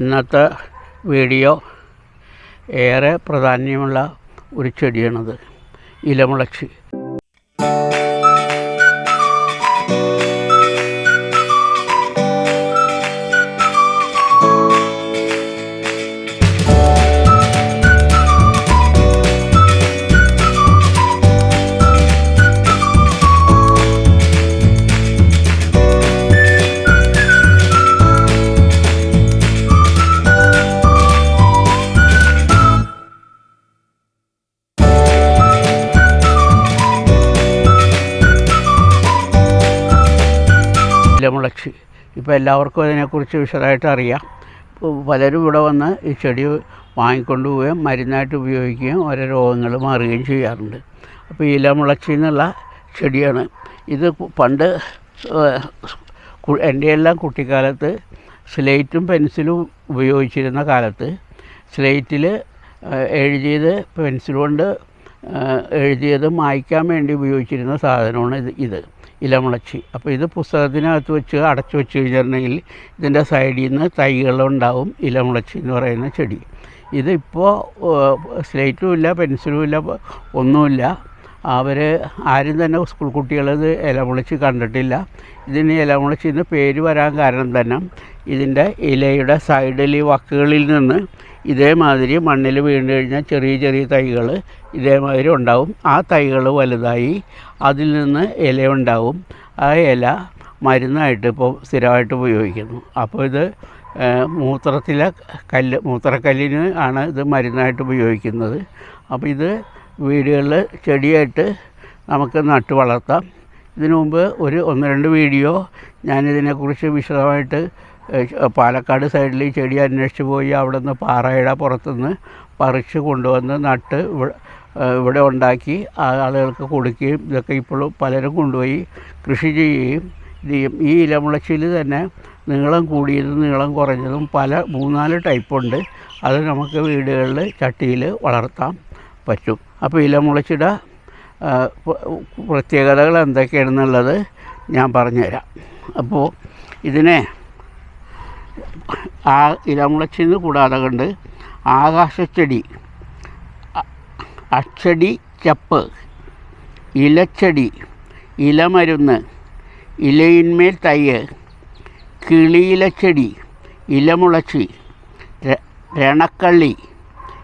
ഇന്നത്തെ വീഡിയോ ഏറെ പ്രാധാന്യമുള്ള ഒരു ചെടിയാണത്. ഇലമുളച്ചി. ഇലമുളച്ചി ഇപ്പോൾ എല്ലാവർക്കും അതിനെക്കുറിച്ച് വിശദമായിട്ട് അറിയാം. പലരും ഇവിടെ വന്ന് ഈ ചെടി വാങ്ങിക്കൊണ്ട് പോവുകയും മരുന്നായിട്ട് ഉപയോഗിക്കുകയും ഓരോ രോഗങ്ങൾ മാറുകയും ചെയ്യാറുണ്ട്. അപ്പോൾ ഇല ഇലമുളച്ചി എന്നുള്ള ചെടിയാണ്. ഇത് പണ്ട് എന്റെ എല്ലാം കുട്ടിക്കാലത്ത് സ്ലേറ്റും പെൻസിലും ഉപയോഗിച്ചിരുന്ന കാലത്ത് സ്ലേറ്റിൽ എഴുതിയത് പെൻസിൽ കൊണ്ട് എഴുതിയത് മായ്ക്കാൻ വേണ്ടി ഉപയോഗിച്ചിരുന്ന സാധനമാണ് ഇത് ഇത്. ഇലമുളച്ചി. അപ്പോൾ ഇത് പുസ്തകത്തിനകത്ത് വെച്ച് അടച്ചു വെച്ച് കഴിഞ്ഞിട്ടുണ്ടെങ്കിൽ ഇതിന്റെ സൈഡിൽ നിന്ന് തൈകളുണ്ടാവും ഇലമുളച്ചി എന്ന് പറയുന്ന ചെടി. ഇതിപ്പോൾ സ്ലേറ്റും ഇല്ല പെൻസിലും ഇല്ല ഒന്നുമില്ല. അവർ ആരും തന്നെ സ്കൂൾ കുട്ടികളത് ഇലമുളച്ച് കണ്ടിട്ടില്ല. ഇതിന് ഇലമുളച്ചി പേര് വരാൻ കാരണം തന്നെ ഇതിന്റെ ഇലയുടെ സൈഡിൽ വക്കുകളിൽ നിന്ന് ഇതേമാതിരി മണ്ണിൽ വീണ് കഴിഞ്ഞാൽ ചെറിയ ചെറിയ തൈകൾ ഇതേമാതിരി ഉണ്ടാവും. ആ തൈകൾ വലുതായി അതിൽ നിന്ന് ഇല ഉണ്ടാവും. ആ ഇല മരുന്നായിട്ട് ഇപ്പോൾ സ്ഥിരമായിട്ട് ഉപയോഗിക്കുന്നു. അപ്പോൾ ഇത് മൂത്രത്തിലെ കല്ല് മൂത്രക്കല്ലിന് ആണ് ഇത് മരുന്നായിട്ട് ഉപയോഗിക്കുന്നത്. അപ്പോൾ ഇത് വീടുകളിൽ ചെടിയായിട്ട് നമുക്ക് നട്ട് വളർത്താം. ഇതിനു മുമ്പ് ഒരു ഒന്ന് രണ്ട് വീഡിയോ ഞാനിതിനെക്കുറിച്ച് വിശദമായിട്ട് പാലക്കാട് സൈഡിൽ ഈ ചെടി അന്വേഷിച്ച് പോയി അവിടെ നിന്ന് പാറയുടെ പുറത്തുനിന്ന് പറിച്ച് കൊണ്ടുവന്ന് നട്ട് ഇവിടെ ഉണ്ടാക്കി ആളുകൾക്ക് കൊടുക്കുകയും ഇതൊക്കെ ഇപ്പോഴും പലരും കൊണ്ടുപോയി കൃഷി ചെയ്യുകയും ചെയ്യും. ഈ ഇലമുളച്ചിൽ തന്നെ നീളം കൂടിയതും നീളം കുറഞ്ഞതും പല മൂന്നാൽ ടൈപ്പുണ്ട്. അത് നമുക്ക് വീടുകളിൽ ചട്ടിയിൽ വളർത്താൻ പറ്റും. അപ്പോൾ ഇല മുളച്ചിട പ്ര- പ്രത്യേകതകൾ എന്തൊക്കെയാണെന്നുള്ളത് ഞാൻ പറഞ്ഞുതരാം. അപ്പോൾ ഇതിനെ ആ ഇലമുളച്ചിന്ന് കൂടാതെ കണ്ട് ആകാശച്ചെടി അച്ചടി ചപ്പ് ഇലച്ചെടി ഇലമരുന്ന് ഇലയിന്മേൽ തയ്യ് കിളിയിലച്ചെടി ഇലമുളച്ചി രണക്കള്ളി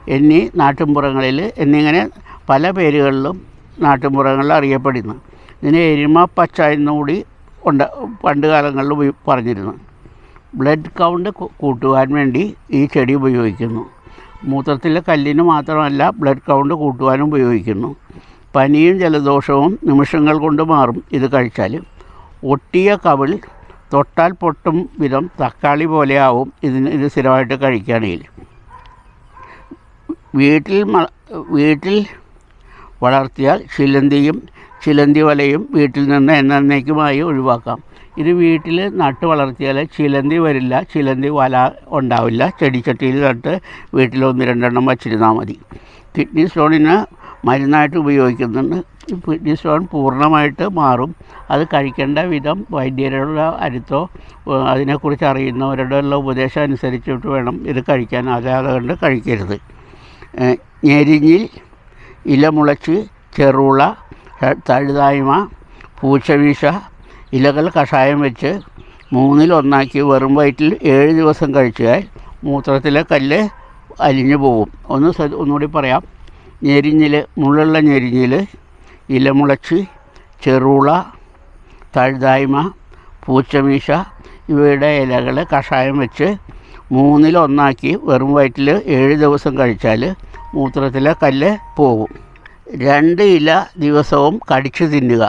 എന്നീ നാട്ടിൻപുറങ്ങളിൽ എന്നിങ്ങനെ പല പേരുകളിലും നാട്ടിൻപുറങ്ങളിൽ അറിയപ്പെടുന്നു. ഇതിനെ പച്ച എന്നുകൂടി ഉണ്ട് പണ്ട് കാലങ്ങളിൽ പറഞ്ഞിരുന്നു. ബ്ലഡ് കൗണ്ട് കൂട്ടുവാൻ വേണ്ടി ഈ ചെടി ഉപയോഗിക്കുന്നു. മൂത്രത്തിലെ കല്ലിന് മാത്രമല്ല ബ്ലഡ് കൗണ്ട് കൂട്ടുവാനും ഉപയോഗിക്കുന്നു. പനിയും ജലദോഷവും നിമിഷങ്ങൾ കൊണ്ട് മാറും ഇത് കഴിച്ചാൽ. ഒട്ടിയ കവിൾ തൊട്ടാൽ പൊട്ടും വിധം തക്കാളി പോലെയാവും ഇതിന് ഇത് സ്ഥിരമായിട്ട് കഴിക്കുകയാണെങ്കിൽ. വീട്ടിൽ വീട്ടിൽ വളർത്തിയാൽ ചിലന്തിയും ചിലന്തി വലയും വീട്ടിൽ നിന്ന് എന്നേക്കുമായി ഒഴിവാക്കാം. ഇത് വീട്ടിൽ നട്ട് വളർത്തിയാൽ ചിലന്തി വരില്ല ചിലന്തി വല ഉണ്ടാവില്ല. ചെടിച്ചട്ടിയിൽ നട്ട് വീട്ടിൽ ഒന്ന് രണ്ടെണ്ണം വച്ചിരുന്നാൽ മതി. കിഡ്നി സ്റ്റോണിന് മരുന്നായിട്ട് ഉപയോഗിക്കുന്നുണ്ട്. കിഡ്നി സ്റ്റോൺ പൂർണമായിട്ട് മാറും. അത് കഴിക്കേണ്ട വിധം വൈദ്യരുടെ അടുത്തോ അതിനെക്കുറിച്ച് അറിയുന്നവരുടെ ഉള്ള ഉപദേശം അനുസരിച്ചിട്ട് വേണം ഇത് കഴിക്കാൻ. അല്ലാതെ കൊണ്ട് കഴിക്കരുത്. ഞെരിഞ്ഞിൽ ഇലമുളച്ച് ചെറുള തഴുതായ്മ പൂച്ചവീശ ഇലകൾ കഷായം വെച്ച് മൂന്നിലൊന്നാക്കി വെറും വയറ്റിൽ ഏഴ് ദിവസം കഴിച്ചാൽ മൂത്രത്തിലെ കല്ല് അലിഞ്ഞു പോകും ഒന്ന് ഒന്നുകൂടി പറയാം. ഞെരിഞ്ഞിൽ മുള്ളുള്ള ഞെരിഞ്ഞിൽ ഇലമുളച്ച് ചെറുള തഴുതായ്മ പൂച്ചമീശ ഇവയുടെ ഇലകൾ കഷായം വെച്ച് മൂന്നിലൊന്നാക്കി വെറും വയറ്റിൽ ഏഴ് ദിവസം കഴിച്ചാൽ മൂത്രത്തിലെ കല്ല് പോകും. രണ്ട് ഇല ദിവസവും കടിച്ചു തിന്നുക.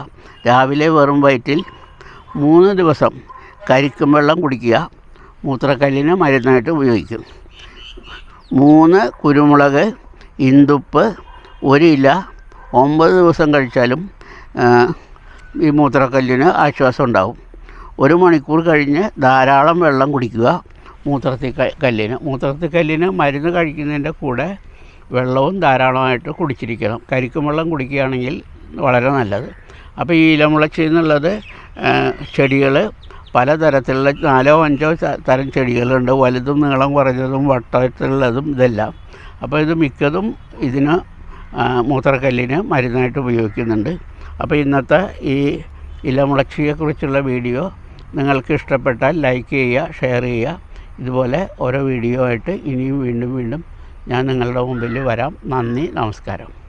രാവിലെ വെറും വയറ്റിൽ മൂന്ന് ദിവസം കരിക്കും വെള്ളം കുടിക്കുക. മൂത്രക്കല്ലിന് മരുന്നായിട്ട് ഉപയോഗിക്കും. മൂന്ന് കുരുമുളക് ഇന്തുപ്പ് ഒരു ഇല. ഒമ്പത് ദിവസം കഴിച്ചാലും ഈ മൂത്രക്കല്ലിന് ആശ്വാസം ഉണ്ടാവും. ഒരു മണിക്കൂർ കഴിഞ്ഞ് ധാരാളം വെള്ളം കുടിക്കുക. മൂത്രത്തിൽ കല്ലിന്. മൂത്രത്തിൽ കല്ലിന് മരുന്ന് കഴിക്കുന്നതിന്റെ കൂടെ വെള്ളവും ധാരാളമായിട്ട് കുടിച്ചിരിക്കണം. കരിക്കും വെള്ളം കുടിക്കുകയാണെങ്കിൽ വളരെ നല്ലത്. അപ്പോൾ ഈ ഇലമുളച്ചി എന്നുള്ളത് ചെടികൾ പലതരത്തിലുള്ള നാലോ അഞ്ചോ തരം ചെടികളുണ്ട്. വലുതും നീളം കുറഞ്ഞതും വട്ടത്തിലുള്ളതും ഇതെല്ലാം. അപ്പോൾ ഇത് മിക്കതും ഇതിന് മൂത്രക്കല്ലിന് മരുന്നായിട്ട് ഉപയോഗിക്കുന്നുണ്ട്. അപ്പോൾ ഇന്നത്തെ ഈ ഇലമുളച്ചിയെക്കുറിച്ചുള്ള വീഡിയോ നിങ്ങൾക്ക് ഇഷ്ടപ്പെട്ടാൽ ലൈക്ക് ചെയ്യുക ഷെയർ ചെയ്യുക. ഇതുപോലെ ഓരോ വീഡിയോ ആയിട്ട് ഇനിയും വീണ്ടും വീണ്ടും ഞാൻ നിങ്ങളുടെ മുമ്പിൽ വരാം. നന്ദി നമസ്കാരം.